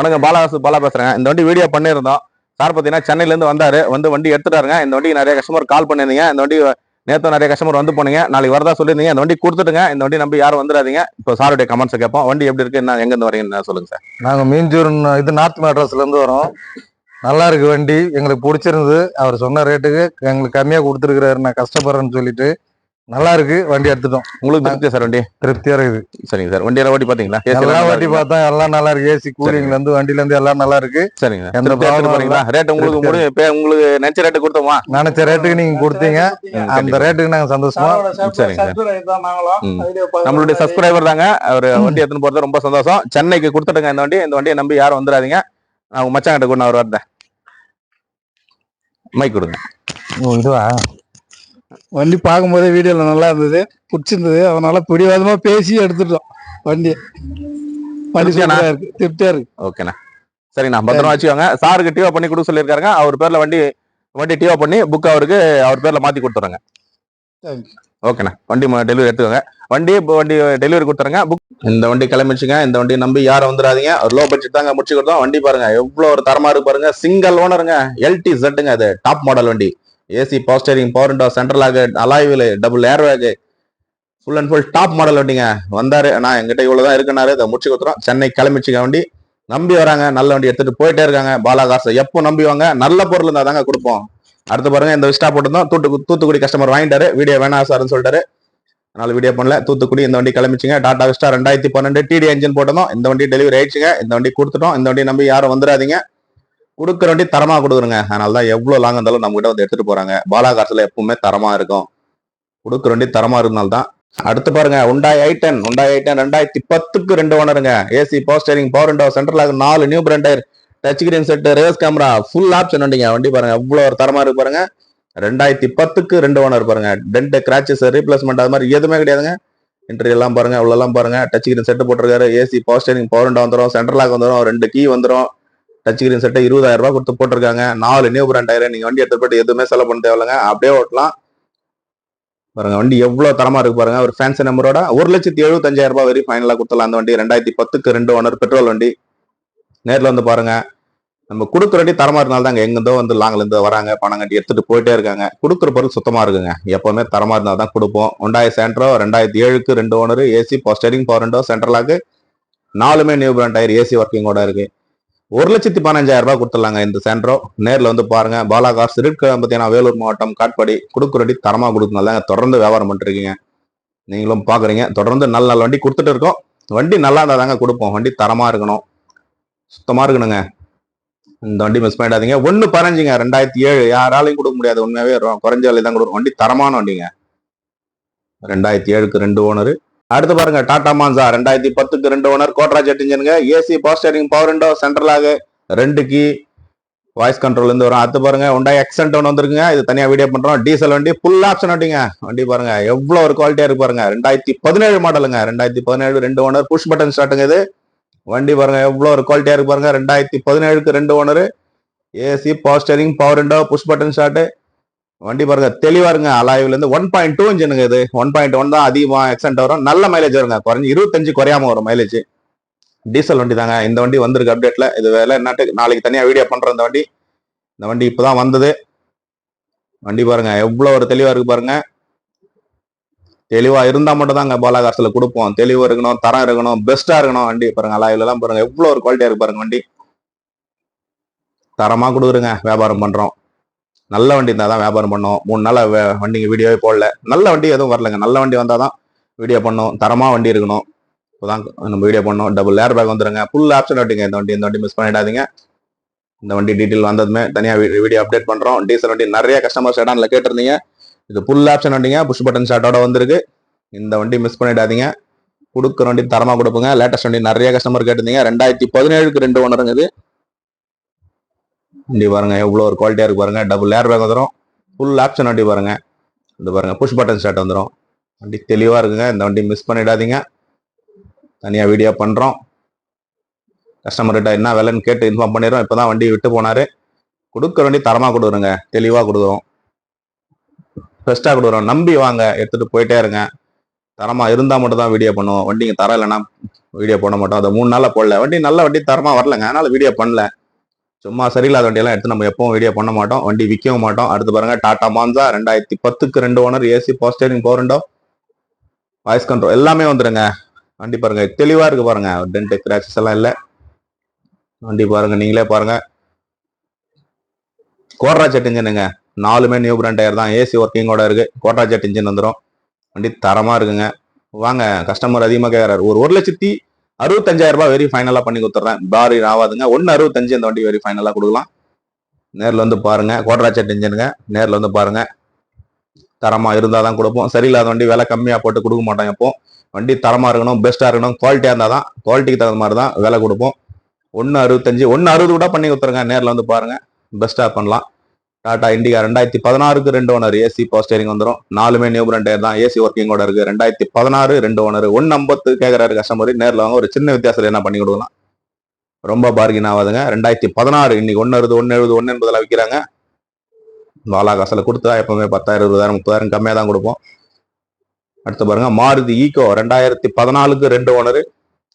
வணக்கம் பாலாசு பாலா பேசுறேன் இந்த வண்டி வீடியோ பண்ணியிருந்தோம். சார் பார்த்தீங்கன்னா சென்னையிலேருந்து வந்தார் வந்தாரு. வந்து வண்டி எடுத்துட்டாருங்க. இந்த வண்டிக்கு நிறைய கஸ்டமர் கால் பண்ணியிருந்தீங்க. இந்த வண்டி நேற்று நிறைய கஸ்டமர் வந்து போனீங்க. நாளைக்கு வரதா சொல்லியிருந்தீங்க. இந்த வண்டி கொடுத்துட்டுங்க. இந்த வண்டி நம்பி யாரும் வந்துடாதீங்க. இப்போ சாருடைய கமெண்ட்ஸை கேட்போம். வண்டி எப்படி இருக்கு? என்ன எங்கேருந்து வரீங்கன்னு சொல்லுங்க சார் நாங்கள் மீஞ்சூர் இது நார்த் மெட்ராஸ்லேருந்து வரோம். நல்லா இருக்கு வண்டி. எங்களுக்கு பிடிச்சிருந்தது. அவர் சொன்ன ரேட்டுக்கு எங்களுக்கு கம்மியாக கொடுத்துருக்குறாரு. நான் கஷ்டப்படுறேன்னு சொல்லிட்டு. நல்லா இருக்கு வண்டி எடுத்துட்டோம். உங்களுக்கு திருப்தியா சார் வண்டி? திருப்தியா இருக்குது. சரிங்க சார். வண்டியெல்லாம் ஓட்டி பாத்தீங்களா எல்லாம் இருக்குங்களா? பார்த்தா எல்லாம் நல்லா இருக்கு ஏசி கூலிங்ல இருந்து வண்டில இருந்து எல்லாம் நல்லா இருக்கு சரிங்க எந்த போறீங்களா? ரேட் உங்களுக்கு உங்களுக்கு நினைச்ச ரேட்டு கொடுத்தோமா? நினைச்ச ரேட்டுக்கு நீங்க கொடுத்தீங்க. அந்த ரேட்டுக்கு நாங்க சந்தோஷமா சரிங்க. நம்மளுடைய சப்ஸ்கிரைபர் தாங்க. அவர் வண்டி எடுத்துன்னு போறது ரொம்ப சந்தோஷம். சென்னைக்கு கொடுத்துட்டுங்க இந்த வண்டி. இந்த வண்டியை நம்பி யாரும் வந்துடாதீங்க. நான் உங்க மச்சான் கிட்ட கொண்டு அவர் வரேன் மைக் கொடுங்க. இதுவா? வண்டி பார்க்கும்போதே வீடியோல நல்லா இருந்தது பிடிச்சிருந்தது. அதனால பிடிவாதமா பேசி எடுத்துட்டோம். வண்டி. வண்டி திருப்தியாண்ணா? சூப்பரா இருக்கு. திருப்தியா இருக்கு. ஓகேண்ணா. சரிண்ணா பத்திரமா வச்சுக்கோங்க. சாருக்கு டிஓ பண்ணி கொடுக்க சொல்லியிருக்காருங்க. அவர் பேர்ல வண்டி வண்டி டிஓ பண்ணி புக் அவருக்கு அவர் பேர்ல மாத்தி கொடுத்துறேங்க. Thank ஓகேண்ணா. வண்டி டெலிவரி எடுத்துக்கோங்க. வண்டி இப்போ வண்டி டெலிவரி கொடுத்துறேங்க. புக் இந்த வண்டி கிளம்பிச்சுங்க இந்த வண்டி நம்பி யாரும் வந்துடாதீங்க. ஒரு லோ பட்ஜெட் தாங்க முடிச்சு கொடுத்தோம். வண்டி பாருங்க. எவ்வளவு ஒரு தரமா இருக்கு பாருங்க. சிங்கிள் ஓனருங்க எல்டி ஜெட்டுங்க அது. டாப் மாடல் வண்டி. AC power steering power window central ஆகு alloy wheel double air bag full and full top model வண்டிங்க. வந்தாரு. நான் எங்கிட்ட இவ்வளவுதான் இருக்குனாரு இதை முடிச்சு கொடுத்துறோம். சென்னை கிளம்பிச்சுக்க வண்டி. நம்பி வராங்க. நல்ல வண்டி எடுத்துட்டு போயிட்டே இருக்காங்க. பாலாகாசை எப்போ நம்பி வாங்க? நல்ல பொருள் இருந்தால் தாங்க கொடுப்போம். அடுத்து பாருங்க இந்த விஸ்டா போட்டிருந்தோம். தூத்து தூத்துக்குடி கஸ்டமர் வாங்கிட்டாரு. வீடியோ வேணாம் சார்னு சொல்லிட்டாரு. அதனால வீடியோ பண்ணல. தூத்துக்குடி இந்த வண்டி கிளம்பிச்சுங்க. டாடா விஸ்டா ரெண்டாயிரத்தி பன்னெண்டு டிடி என்ஜின் போட்டதும் இந்த வண்டி டெலிவரி ஆயிடுச்சுங்க. இந்த வண்டி கொடுத்துட்டோம். இந்த வண்டி நம்பி யாரும் வந்துடாதீங்க. கொடுக்குற வண்டி தரமா கொடுக்குறங்க அதனால தான் எவ்வளோ லாங் இருந்தாலும் நம்ம கிட்ட வந்து எடுத்துட்டு போறாங்க. பாலா காசுல எப்பவுமே தரமா இருக்கும். கொடுக்குற வண்டி தரமா இருக்கனால தான் அடுத்து பாருங்க உண்டாய் ஐட்டன் உண்டாய் ஐட்டன் ரெண்டாயிரத்தி பத்துக்கு ரெண்டு ஓனருங்க. AC power steering power window central ஆகும் நாலு new brand tyre touch screen set reverse camera full option வண்டிங்க வண்டி பாருங்க எவ்வளோ ஒரு தரமா இருக்கு பாருங்க. ரெண்டாயிரத்தி பத்துக்கு ரெண்டு ஓனர் பாருங்க. டென்ட் கிராச்சஸ் ரீப்ளேஸ்மெண்ட் அது மாதிரி எதுவுமே கிடையாதுங்க. இன்டர்வியூ எல்லாம் பாருங்க அவ்வளோலாம் பாருங்க. டச் கிரீன் செட் போட்டிருக்காரு. AC power steering power window வந்துடும் சென்ட்ரல் லாக் வந்துடும் ரெண்டு கீ வந்துடும் டச் கிரீன் செட்டை இருபதாயிரம் ரூபாய் கொடுத்து போட்டிருக்காங்க. நாலு நியூ பிராண்ட் டயர் நீங்க வண்டி எடுத்து போயிட்டு எதுவுமே செலவு பண்ண தேவையில்லைங்க. அப்படியே ஓட்டலாம். பாருங்க வண்டி எவ்வளவு தரமா இருக்கு பாருங்க. ஒரு ஃபேன்சி நம்பரோட ஒரு லட்சத்தி எழுபத்தஞ்சாயிரம் ரூபாய் வரையும் ஃபைனலா கொடுத்தலாம் அந்த வண்டி ரெண்டாயிரத்தி பத்துக்கு ரெண்டு ஓனர் பெட்ரோல் வண்டி. நேர்ல வந்து பாருங்க. நம்ம கொடுக்குற வண்டி தரமா இருந்தால் தாங்க எங்கேருந்தோ வந்து லாங்ல இருந்து வராங்க. பணம் கட்டி எடுத்துட்டு போயிட்டே இருக்காங்க. கொடுக்குற பொருள் சுத்தமா இருக்குங்க. எப்பவுமே தரமா இருந்தால் தான் கொடுப்போம். ஒண்டாய் சென்ட்ரோ ரெண்டாயிரத்தி ஏழுக்கு ரெண்டு owner AC steering power window central lock நாலுமே நியூ பிராண்ட் டயர் ஏசி ஒர்க்கிங்கோட இருக்கு. ஒரு லட்சத்தி பதினஞ்சாயிரம் ரூபாய் கொடுத்துடலாங்க இந்த சென்ட்ரோ. நேரில் வந்து பாருங்க பாலாகா கார்ஸ் பார்த்தீங்கன்னா வேலூர் மாவட்டம் காட்பாடி கொடுக்குற வண்டி கொடுக்குறதாங்க கொடுக்கணும் தொடர்ந்து வியாபாரம் பண்ணிருக்கீங்க நீங்களும் பார்க்குறீங்க தொடர்ந்து நல்ல நல்ல வண்டி கொடுத்துட்டு இருக்கோம். வண்டி நல்லா இருந்தால் தாங்க கொடுப்போம். வண்டி தரமாக இருக்கணும். சுத்தமாக இருக்கணுங்க. இந்த வண்டி மிஸ் பண்ணிடாதீங்க. ஒன்று பதினஞ்சுங்க. ரெண்டாயிரத்தி ஏழு. யாராலையும் கொடுக்க முடியாது. உண்மையாகவே வரும். குறைஞ்ச விலை தான் கொடுக்கும் வண்டி தரமான வண்டிங்க. ரெண்டாயிரத்தி ஏழுக்கு ரெண்டு ஓனர். அடுத்து பாருங்க டாடா மான்சா ரெண்டாயிரத்தி பத்துக்கு ரெண்டு owner quadrajet இன்ஜினுங்க AC power steering power window சென்ட்ரலாக ரெண்டு கீ வாய்ஸ் கண்ட்ரோல் இருந்து வரும். அடுத்து பாருங்க உண்டா எக்ஸன்ட் ஒன்று வந்துருக்குங்க. இது தனியாக வீடியோ பண்ணுறோம் டீசல் வண்டி ஃபுல் ஆப்ஷன் வண்டிங்க. வண்டி பாருங்க எவ்வளோ ஒரு குவாலிட்டியாக இருக்கு பாருங்க. ரெண்டாயிரத்தி பதினேழு மாடலுங்க ரெண்டாயிரத்தி பதினேழு ரெண்டு ஓனர் புஷ் பட்டன் ஸ்டார்ட்டுங்க இது. வண்டி பாருங்க எவ்வளோ ஒரு குவாலிட்டியாக இருக்கு பாருங்க. ரெண்டாயிரத்தி பதினேழுக்கு ரெண்டு owner AC power steering power window push button start வண்டி பாருங்க தெளிவா இருங்க அலாய்வுல இருந்து ஒன் பாயிண்ட் டூ இன்ஜினுங்க இது. ஒன் பாயிண்ட் ஒன் தான் அதிகமா எக்ஸன்ட் வரும். நல்ல மைலேஜ் வருங்க. குறைஞ்சி இருபத்தஞ்சு குறையாம வரும் மைலேஜ் டீசல் வண்டி தாங்க. இந்த வண்டி வந்திருக்கு அப்டேட்ல இது வேலை என்னட்டு? நாளைக்கு தனியா வீடியோ பண்ற இந்த வண்டி. இந்த வண்டி இப்பதான் வந்தது. வண்டி பாருங்க. எவ்வளவு ஒரு தெளிவா இருக்கு பாருங்க. தெளிவா இருந்தா மட்டும் தாங்க பாலாகாசில கொடுப்போம். தெளிவா இருக்கணும் தரம் இருக்கணும் பெஸ்டா இருக்கணும் வண்டி. பாருங்க அலாயில எல்லாம் பாருங்க. எவ்வளவு ஒரு குவாலிட்டியா இருக்கு பாருங்க வண்டி. தரமா கொடுக்குறங்க வியாபாரம் பண்றோம். நல்ல வண்டி இருந்தால் தான் வியாபாரம் பண்ணோம். மூணு நாள் வண்டிங்க வீடியோவே போடல. நல்ல வண்டி எதுவும் வரலங்க. நல்ல வண்டி வந்தால் தான் வீடியோ பண்ணோம். தரமாக வண்டி இருக்கணும். இப்போதான் நம்ம வீடியோ பண்ணோம். டபுள் ஏர் பேக் வந்துருங்க. ஃபுல் ஆப்ஷன் வட்டிங்க இந்த வண்டி இந்த வண்டி மிஸ் பண்ணிடாதீங்க. இந்த வண்டி டீட்டெயில் வந்ததுமே தனியாக வீடியோ அப்டேட் பண்ணுறோம் டீசல் வண்டி நிறைய கஸ்டமர்ஸ் இடம்ல கேட்டிருந்தீங்க. இது ஃபுல் ஆப்ஷன் வண்டிங்க. புஷ் பட்டன் ஷாட்டோட வந்திருக்கு. இந்த வண்டி மிஸ் பண்ணிடாதீங்க. கொடுக்குற வண்டி தரமாக கொடுப்போங்க. லேட்டஸ்ட் வண்டி நிறைய கஸ்டமர் கேட்டிருந்தீங்க. ரெண்டாயிரத்தி பதினேழுக்கு ரெண்டு ஒன்று இருக்குது வண்டி பாருங்க எவ்வளோ ஒரு குவாலிட்டியாக இருக்கு பாருங்க. டபுள் ஏர் பேக் வந்துடும் ஃபுல் ஆப்ஷன் வண்டி பாருங்க. இது பாருங்க புஷ் பட்டன் ஸ்டார்ட் வந்துடும் வண்டி தெளிவாக இருக்குங்க. இந்த வண்டி மிஸ் பண்ணிடாதீங்க. தனியாக வீடியோ பண்ணுறோம் கஸ்டமர்கிட்ட என்ன விலைன்னு கேட்டு இன்ஃபார்ம் பண்ணிடுறோம். இப்போ தான் வண்டி விட்டு போனாரு. கொடுக்குற வண்டி தரமாக கொடுக்குறோங்க. தெளிவாக கொடுக்குறோம். பெஸ்டா கொடுக்குறோம். நம்பி வாங்க. எடுத்துகிட்டு போயிட்டே இருங்க. தரமாக இருந்தால் மட்டும் தான் வீடியோ பண்ணுவோம். வண்டிங்க தரம் இல்லைன்னா வீடியோ போட மாட்டோம். அதை மூணு நாளில் போடல. வண்டி நல்ல வண்டி தரமாக வரலங்க. அதனால் வீடியோ பண்ணல. சும்மா சரியில்லாத வண்டியெல்லாம் எடுத்து நம்ம எப்பவும் வீடியோ பண்ண மாட்டோம். வண்டி விற்கவும் மாட்டோம். அடுத்து பாருங்க டாடா மான்சா ரெண்டாயிரத்தி பத்துக்கு ரெண்டு owner AC power steering power window voice control எல்லாமே வந்துருங்க. வண்டி பாருங்க தெளிவா இருக்கு பாருங்க. டென்ட் கிராச்சஸ் எல்லாம் இல்லை. வண்டி பாருங்க நீங்களே பாருங்க. கோட்ரா செட் இன்ஜினுங்க நாலுமே நியூ பிராண்ட் டயர் தான். ஏசி ஒர்க்கிங்கோட இருக்கு. கோட்ரா ஜெட் இன்ஜின் வந்துடும் வண்டி தரமா இருக்குங்க. வாங்க கஸ்டமர் அதிகமாக கேட்கறாரு ஒரு ஒரு லட்சத்தி அறுபத்தஞ்சாயிரம் ரூபாய் வெரி ஃபைனலாக பண்ணி கொடுத்துட்றேன் பாரி ஆகாதுங்க ஒன்று அறுபத்தஞ்சு இந்த வண்டி வெரி ஃபைனலாக கொடுக்கலாம். நேரில் வந்து பாருங்க. கோட்ராச்சட் இன்ஜினுங்க வந்து பாருங்க. தரமாக இருந்தால் தான் கொடுப்போம். சரியில்லாத வண்டி விலை கம்மியாக போட்டு கொடுக்க மாட்டோம் எப்போ வண்டி தரமாக இருக்கணும் பெஸ்ட்டாக இருக்கணும் குவாலிட்டியாக இருந்தால் தான் குவாலிட்டிக்கு தகுந்த மாதிரி தான் விலை கொடுப்போம். ஒன்று அறுபத்தஞ்சு ஒன்று அறுபது கூட பண்ணி கொடுத்துருங்க. நேரில் வந்து பாருங்கள் பெஸ்ட்டாக பண்ணலாம். டாடா இண்டிகா ரெண்டாயிரத்தி பதினாறுக்கு ரெண்டு ஓனர் ஏசி பவர் ஸ்டேரிங் வந்துடும் நாலுமே நியூ பிராண்ட் டயர் தான். ஏசி ஒர்க்கிங்கோட இருக்கு. ரெண்டாயிரத்தி பதினாறு ரெண்டு ஓனர் ஒன் ஐம்பத்து கேட்கறாரு கஸ்டமர் நேரில் வாங்க ஒரு சின்ன வித்தியாசத்தில் என்ன பண்ணி கொடுக்கலாம்? ரொம்ப பார்கின் ஆகாதுங்க. ரெண்டாயிரத்தி பதினாறு இன்னைக்கு ஒன்று அறுபது ஒன்று எழுபது ஒன்று எண்பதில் விற்கிறாங்க வாலா காசில் கொடுத்தா எப்பவுமே பத்தாயிரம் இருபதாயிரம் முப்பதாயிரம் கம்மியாக தான் கொடுப்போம். அடுத்து பாருங்க மாருதி ஈகோ ரெண்டாயிரத்தி பதினாலுக்கு ரெண்டு owner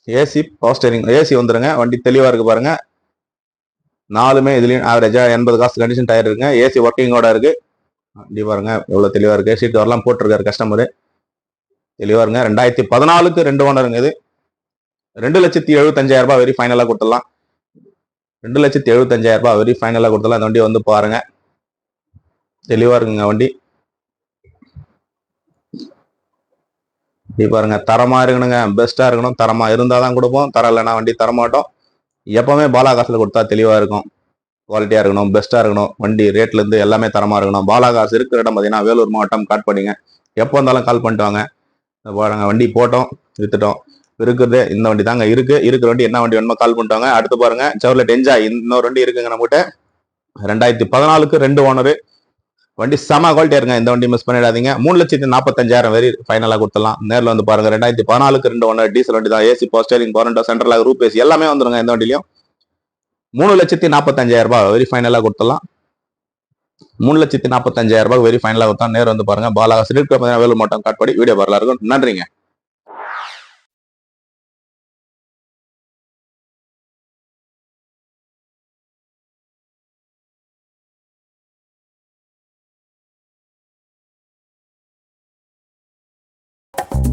AC power steering AC வந்துருங்க. வண்டி தெளிவாக இருக்கு பாருங்க. நாலுமே இதுலயும் ஆவரேஜா எண்பது காசு கண்டிஷன் டயர் இருக்குங்க ஏசி ஒர்க்கிங்கோட இருக்கு. வண்டி பாருங்க எவ்வளோ தெளிவாக இருக்கு. சீட் வரலாம் போட்டிருக்காரு கஸ்டமர் தெளிவாக இருங்க. ரெண்டாயிரத்தி பதினாலுக்கு ரெண்டு ஓனருங்க இது. ரெண்டு லட்சத்தி எழுபத்தஞ்சாயிரம் ரூபாய் வரி ஃபைனலாக கொடுத்துடலாம். ரெண்டு லட்சத்தி எழுபத்தஞ்சாயிரம் ரூபாய் வரி ஃபைனலாக கொடுத்துடலாம். அந்த வண்டி வந்து பாருங்க. தெளிவாக இருக்குங்க வண்டி. இப்படி பாருங்க தரமாக இருக்கணுங்க. பெஸ்ட்டாக இருக்கணும். தரமாக இருந்தால் தான் கொடுப்போம். தரம் இல்லைன்னா வண்டி தரமாட்டோம். எப்பவுமே பாலா கொடுத்தா தெளிவாக இருக்கும். குவாலிட்டியாக இருக்கணும் பெஸ்ட்டாக இருக்கணும். வண்டி ரேட்லேருந்து எல்லாமே தரமாக இருக்கணும். பாலா காசு இருக்கிற இடம் பார்த்தீங்கன்னா வேலூர் மாவட்டம் காட் பண்ணிங்க எப்போ இருந்தாலும் கால் பண்ணிட்டு வாங்க. நாங்கள் வண்டி போட்டோம் விற்றுட்டோம் இருக்கிறது இந்த வண்டி தாங்க இருக்குது இருக்கிற வண்டி என்ன வண்டி வேணுமோ கால் பண்ணிட்டு வாங்க. அடுத்து பாருங்க செவர்லெட் என்ஜாய் இன்னொரு வண்டி இருக்குங்க நம்மகிட்ட. ரெண்டாயிரத்தி பதினாலுக்கு ரெண்டு ஓனரு வண்டி செம குவாலிட்டியாக இருங்க இந்த வண்டி மிஸ் பண்ணிடாதீங்க. மூணு லட்சத்தி நாற்பத்தஞ்சாயிரம் வெரி ஃபைனலாக கொடுத்துலாம் நேரில் வந்து பாருங்க. ரெண்டாயிரத்தி பதினாலுக்கு ரெண்டு ஒன்று டீசல் வண்டி தான். ஏசி போஸ்டரிங் போரண்டோ சென்ட்ரலாக ரூப் ஏசி எல்லாமே வந்துருங்க இந்த வண்டிலையும். மூணு லட்சத்தி நாற்பத்தஞ்சாயிரம் ரூபாய் வெரி ஃபைனலாக கொடுத்துலாம் மூணு லட்சத்தி நாற்பத்தஞ்சாயிரம் ரூபாய் வெரி ஃபைனலாக கொடுத்தா நேர் வந்து பாருங்க. பாலா சிறுக்கு வேலு மாவட்டம் காட்பாடி. வீடியோ வரலாம் இருக்கும் நன்றிங்க.